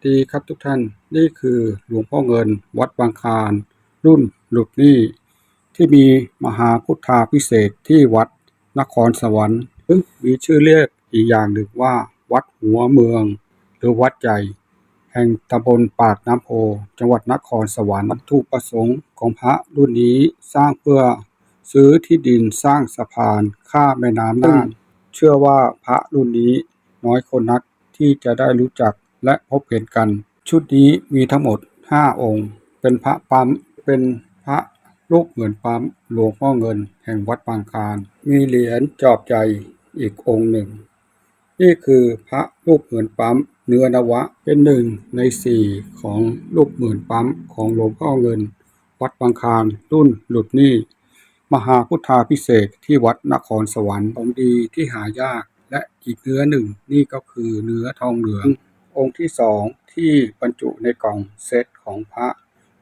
สวัสดีครับทุกท่านนี่คือหลวงพ่อเงินวัดบางคานรุ่นหลุดนี้ที่มีมหาพุทธาพิเศษที่วัดนครสวรรค์ซึ่งมีชื่อเรียกอีกอย่างหนึ่งว่า วัดหัวเมือง หรือวัดใหญ่ แห่งตำบลปากน้ำโพจังหวัดนครสวรรค์วัตถุประสงค์ของพระรุ่นนี้สร้างเพื่อซื้อที่ดินสร้างสะพานข้ามแม่น้ำน่าน เชื่อว่าพระรุ่นนี้น้อยคนนักที่จะได้รู้จัก และพบเห็นกัน ชุดนี้มีทั้งหมด 5 องค์ เป็นพระปั๊มเป็นพระรูปเหมือนปั๊มหลวงพ่อเงิน แห่งวัดบางคานมีเหรียญจอบใจอีกองค์หนึ่ง นี่คือพระรูปเหมือนปั๊มเนื้อนวะเป็นหนึ่งในสี่ของรูปเหมือนปั๊มของหลวงพ่อเงิน วัดบางคานรุ่นหลุดนี้มหาพุทธาพิเศษที่วัดนครสวรรค์ของดีที่หายากและอีกเนื้อหนึ่งนี่ก็คือเนื้อทองเหลือง องค์ที่สองที่บรรจุในกล่องเซตของพระ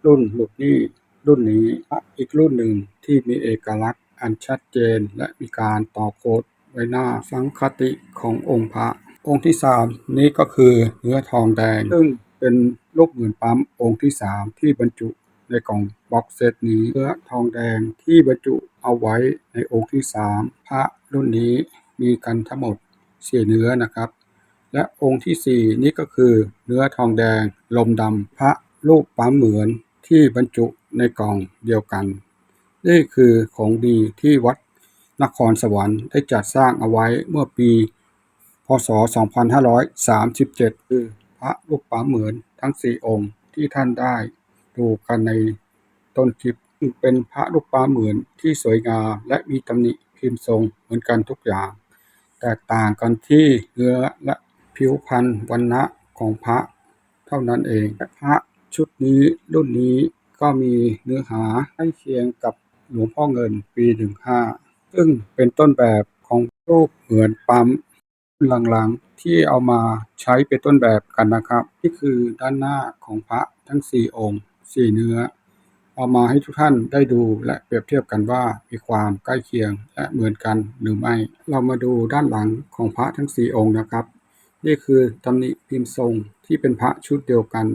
รุ่นหลุดนี้รุ่นนี้พระอีกรุ่นหนึ่งที่มีเอกลักษณ์อันชัดเจนและมีการต่อโคดไว้หน้าสังคติขององค์พระ องค์ที่สามนี้ก็คือเนื้อทองแดง ซึ่งเป็นรูปเหมือนปั๊มองค์ที่สามที่บรรจุในกล่องบ็อกเซตนี้เนื้อทองแดงที่บรรจุเอาไว้ในองค์ที่สามพระรุ่นนี้มีกันทั้งหมดสี่เนื้อนะครับ และองค์ที่สี่นี่ก็คือเนื้อทองแดง ลมดำพระรูปปั๊มเหมือนที่บรรจุในกล่องเดียวกัน นี่คือของดีที่วัดนครสวรรค์ได้จัดสร้างเอาไว้เมื่อปี พศ 2537 คือพระรูปปั๊มเหมือนทั้ง 4 องค์ที่ท่านได้ดูกันในต้นคลิปซึ่งเป็นพระรูปปั๊มเหมือนที่สวยงามและมีตำหนิพิมพ์ทรงเหมือนกันทุกอย่าง แตกต่างกันที่เนื้อและ ผิวพรรณวันณะของพระเท่านั้นเอง พระชุดนี้รุ่นนี้ก็มีเนื้อหาใกล้เคียงกับหลวงพ่อเงินปี 15 ซึ่งเป็นต้นแบบของรูปเหมือนปั๊มหลังๆ ที่เอามาใช้เป็นต้นแบบกันนะครับนี่คือด้านหน้าของพระทั้ง 4 องค์ 4 เนื้อ เอามาให้ทุกท่านได้ดูและเปรียบเทียบกันว่ามีความใกล้เคียงและเหมือนกันหรือไม่ เรามาดูด้านหลังของพระทั้ง 4 องค์นะครับ นี่คือตำหนิพิมพ์ทรงที่เป็นพระชุดเดียวกัน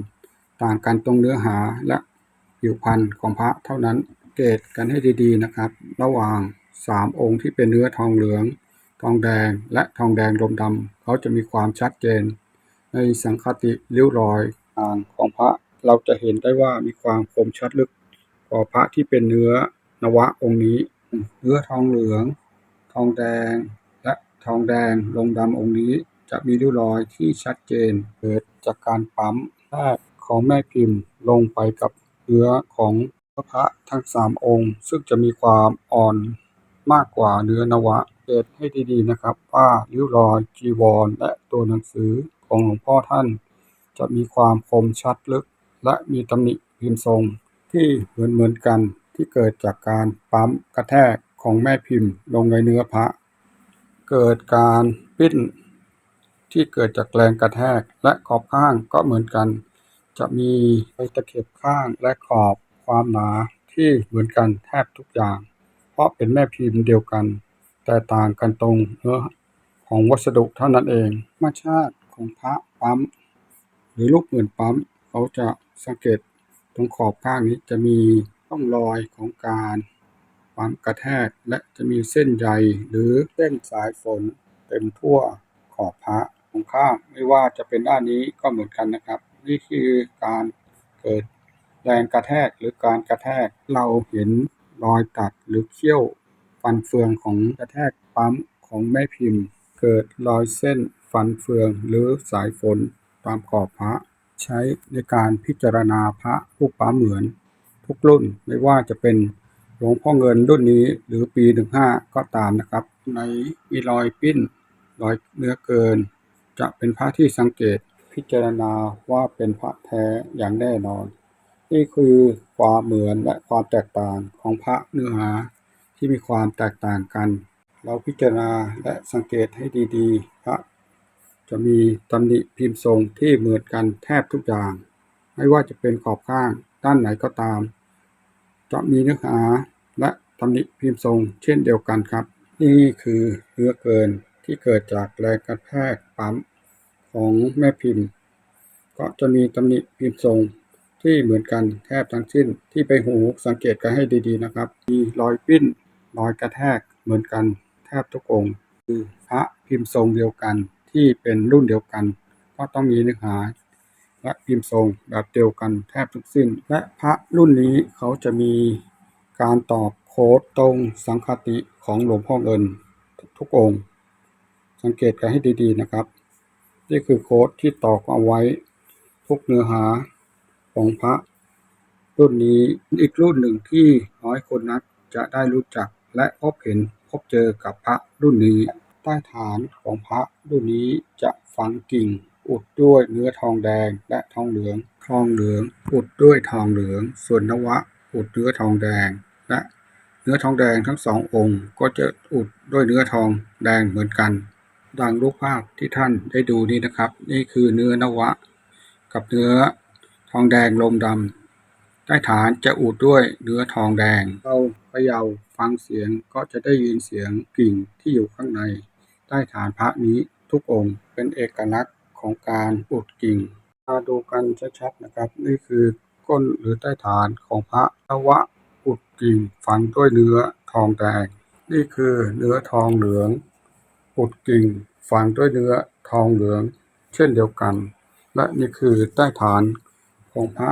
ต่างกันตรงเนื้อหาและผิวพรรณของพระเท่านั้นเกตกันให้ดีๆนะครับ ระหว่าง 3 องค์ที่เป็นเนื้อทองเหลือง ทองแดงและทองแดงลมดำเขาจะมีความชัดเจน ในสังคติริ้วรอยต่างของพระเราจะเห็นได้ว่ามีความคมชัดลึกกว่าพระที่เป็นเนื้อนวะองค์นี้ เนื้อทองเหลือง ทองแดงและทองแดงลงดำองค์นี้ จะมีริ้วรอยที่ชัดเจนเกิดจากการปั๊มแรกของแม่พิมพ์ลงไปกับเนื้อของพระทั้งสามองค์ ซึ่งจะมีความอ่อนมากกว่าเนื้อนวะเกตให้ดีๆนะครับ ว่าริ้วรอยจีวร และตัวหนังสือของหลวงพ่อท่าน จะมีความคมชัดลึก และมีตำหนิพิมพ์ทรงที่เหมือนเหมือนๆกันที่เกิดจากการปั๊มกระแทกของแม่พิมพ์ลงในเนื้อพระ เกิดการปิ้น ที่เกิดจากแรงกระแทกและขอบข้างก็เหมือนกัน จะมีไฟตะเข็บข้างและขอบความหนาที่เหมือนกันแทบทุกอย่าง เพราะเป็นแม่พิมพ์เดียวกัน แต่ต่างกันตรงเนื้อของวัสดุเท่านั้นเองธรรมชาติของพระปั๊ม หรือลูกเหมือนปั๊มเขาจะสังเกตตรงขอบข้างนี้จะมีร่องรอยของการปั๊มกระแทกและจะมีเส้นใยหรือเส้นสายฝนเต็มทั่วขอบพระ ของข้างไม่ว่าจะเป็นด้านนี้ก็เหมือนกันนะครับ นี่คือการเกิดแรงกระแทกหรือการกระแทกเราเห็นรอยตัดหรือเขี้ยวฟันเฟืองของกระแทกปั๊มของแม่พิมพ์ เกิดรอยเส้นฟันเฟืองหรือสายฝนตามขอบพระใช้ในการพิจารณาพระรูปปั๊มเหมือน ทุกรุ่นไม่ว่าจะเป็นหลวงพ่อเงินรุ่นนี้หรือปี 15 ก็ตามนะครับ ในมีรอยปิ้น รอยเนื้อเกิน จะเป็นพระที่สังเกตพิจารณาว่าเป็นพระแท้อย่างแน่นอน นี่คือความเหมือนและความแตกต่างของพระเนื้อหาที่มีความแตกต่างกัน เราพิจารณาและสังเกตให้ดีๆ พระจะมีตำหนิพิมพ์ทรงที่เหมือนกันแทบทุกอย่าง ไม่ว่าจะเป็นขอบข้างด้านไหนก็ตาม จะมีเนื้อหาและตำหนิพิมพ์ทรงเช่นเดียวกันครับ นี่คือเนื้อเกินที่เกิดจากแรงกระแทกปั๊ม ของแม่พิมพ์ ก็จะมีตำหนิพิมพ์ทรงที่เหมือนกันแทบทั้งสิ้นที่ไปหูสังเกตกันให้ดีๆนะครับ มีรอยปิ้นรอยกระแทกเหมือนกันแทบทุกองค์คือพระพิมพ์ทรงเดียวกันที่เป็นรุ่นเดียวกัน ก็ต้องมีเนื้อหา และพิมพ์ทรงแบบเดียวกันแทบทุกสิ้น และพระรุ่นนี้เขาจะมีการตอบโค้ดตรงสังคติของหลวงพ่อเงินทุกองค์ สังเกตกันให้ดีๆนะครับ นี่คือโค้ดที่ตอกเอาไว้ทุกเนื้อหาของพระรุ่นนี้อีกรุ่นหนึ่งที่น้อยคนนักจะได้รู้จักและพบเห็นพบเจอกับพระรุ่นนี้ ใต้ฐานของพระรุ่นนี้จะฝังกิ่ง อุดด้วยเนื้อทองแดงและทองเหลือง ทองเหลือง อุดด้วยทองเหลือง ส่วนนวะ อุดเนื้อทองแดง และเนื้อทองแดงทั้งสององค์ ก็จะอุดด้วยเนื้อทองแดงเหมือนกัน ดังรูปภาพที่ท่านได้ดูนี้นะครับ นี่คือเนื้อนวะ กับเนื้อทองแดงลมดำใต้ฐานจะอุดด้วยเนื้อทองแดง เราเขย่าฟังเสียงก็จะได้ยินเสียงกิ่งที่อยู่ข้างใน ใต้ฐานพระนี้ทุกองค์เป็นเอกลักษณ์ของการอุดกิ่งมาดูกันชัดๆนะครับ นี่คือก้นหรือใต้ฐานของพระนวะอุดกิ่งฝังด้วยเนื้อทองแดง นี่คือเนื้อทองเหลือง อุดกิ่งฝังด้วยเนื้อทองเหลือง เช่นเดียวกัน และนี่คือใต้ฐานของพระ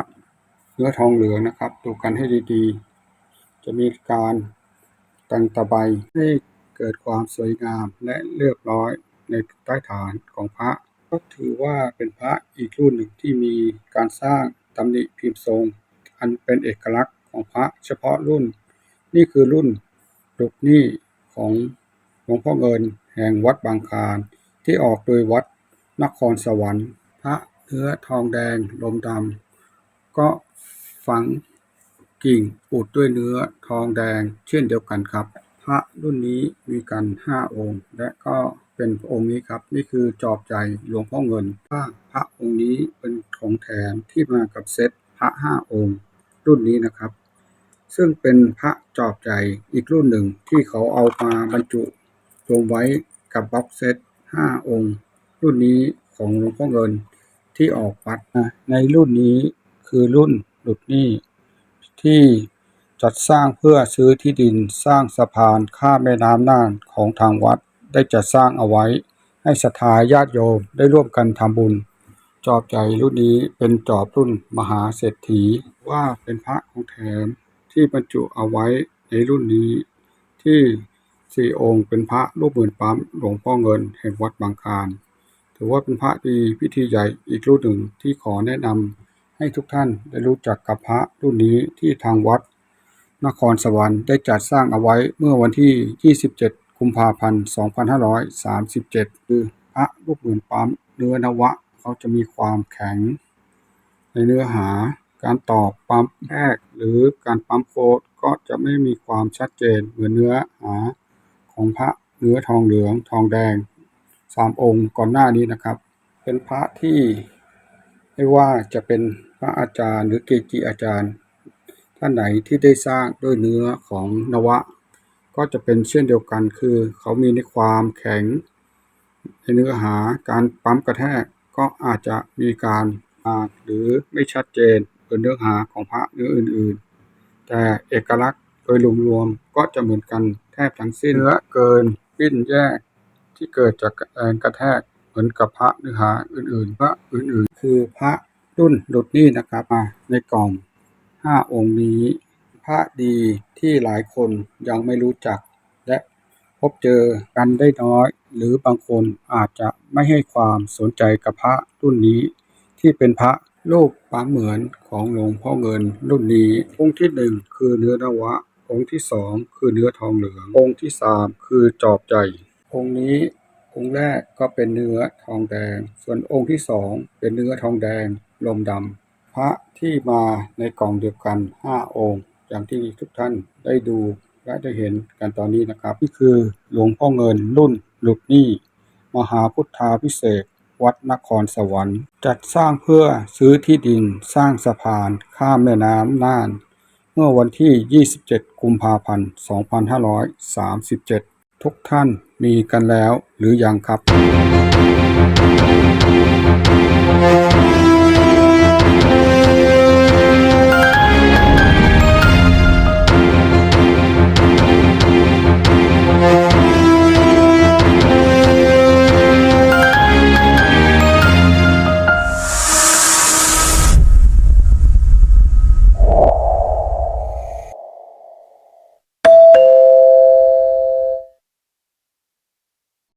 เนื้อทองเหลืองนะครับ ดูกันให้ดีๆ จะมีการต่งตะไบให้เกิดความสวยงามและเรียบร้อยในใต้ฐานของพระ ก็ถือว่าเป็นพระอีกรุ่นหนึ่งที่มีการสร้างตำหนิพิมพ์ทรง อันเป็นเอกลักษณ์ของพระเฉพาะรุ่น นี่คือรุ่นดุกนี่ของหลวงพ่อเงิน แห่งวัดบางคานที่ออกโดยวัดนครสวรรค์ พระเนื้อทองแดงลมดำก็ฝังกิ่งอุดด้วยเนื้อทองแดงเช่นเดียวกันครับ พระรุ่นนี้มีกันห้าองค์ และก็เป็นองค์นี้ครับ นี่คือจอบใจหลวงพ่อเงินว่าพระองค์นี้เป็นของแถมที่มากับเซตพระห้าองค์ รุ่นนี้นะครับ ซึ่งเป็นพระจอบใจอีกรุ่นหนึ่งที่เขาเอามาบรรจุรวมไว้ กับบ็อกเซตห้าองค์ รุ่นนี้ของหลวงพ่อเงินที่ออกวัดนะในรุ่นนี้คือรุ่นหลุดหนี้ที่จัดสร้างเพื่อซื้อที่ดินสร้างสะพานข้ามแม่น้ำน่านของทางวัดได้จัดสร้างเอาไว้ ให้ศรัทธาญาติโยมได้ร่วมกันทำบุญ จอบใจรุ่นนี้เป็นจอบรุ่นมหาเศรษฐีว่าเป็นพระของแถมที่บรรจุเอาไว้ในรุ่นนี้ที่ สี่องค์เป็นพระรูปหมื่นปั๊มหลวงพ่อเงินแห่งวัดบางคลาน ถือว่าเป็นพระดีพิธีใหญ่อีกรุ่นหนึ่งที่ขอแนะนำให้ทุกท่านได้รู้จักกับพระรุ่นนี้ที่ทางวัด นครสวรรค์ได้จัดสร้างเอาไว้เมื่อวันที่ 27 กุมภาพันธ์ 2537 คือพระรูปหมื่นปั๊มเนื้อนวะเขาจะมีความแข็ง ในเนื้อหาการตอกปั๊มแรกหรือการปั๊มโค้ดก็จะไม่มีความชัดเจนเหมือนเนื้อหา ของพระเนื้อทองเหลืองทองแดงสามองค์ก่อนหน้านี้นะครับ เป็นพระที่ไม่ว่าจะเป็นพระอาจารย์ หรือเกจิอาจารย์ท่านไหนที่ได้สร้างด้วยเนื้อของนวะ ก็จะเป็นเช่นเดียวกันคือ เขามีในความแข็ง ในเนื้อหาการปั๊มกระแทกก็อาจจะมีการอาจหรือไม่ชัดเจนเนเนื้อหาของพระเนื้ออื่น ๆ แต่เอกลักษณ์โดยรวมๆก็จะเหมือนกัน บทั้งสิ้นเนื้อเกินปิ้นแยกที่เกิดจากแรงกระแทกเหมือนกับพระเนื้อหาอื่นๆพระอื่นๆ คือพระรุ่นหลุดนี่นะครับมาในกล่องห้าองค์นี้ พระดีที่หลายคนยังไม่รู้จัก และพบเจอกันได้น้อย หรือบางคนอาจจะไม่ให้ความสนใจกับพระรุ่นนี้ ที่เป็นพระรูปปางเหมือนของหลวงพ่อเงินรุ่นนี้องค์ที่หนึ่งคือเนื้อนวะ องค์ที่สองคือเนื้อทองเหลือง องค์ที่สามคือจอบใจ องค์นี้องค์แรกก็เป็นเนื้อทองแดง ส่วนองค์ที่สองเป็นเนื้อทองแดงลมดำพระที่มาในกล่องเดียวกัน 5 องค์ อย่างที่ทุกท่านได้ดูและได้เห็นกันตอนนี้นะครับนี่คือหลวงพ่อเงินรุ่นหลุดหนี้ มหาพุทธาพิเศษวัดนครสวรรค์ จัดสร้างเพื่อซื้อที่ดินสร้างสะพานข้ามแม่น้ำน่าน มื่อวันที่ 27 กุมภาพันธ์ 2537 ทุกท่านมีกันแล้วหรือยังครับ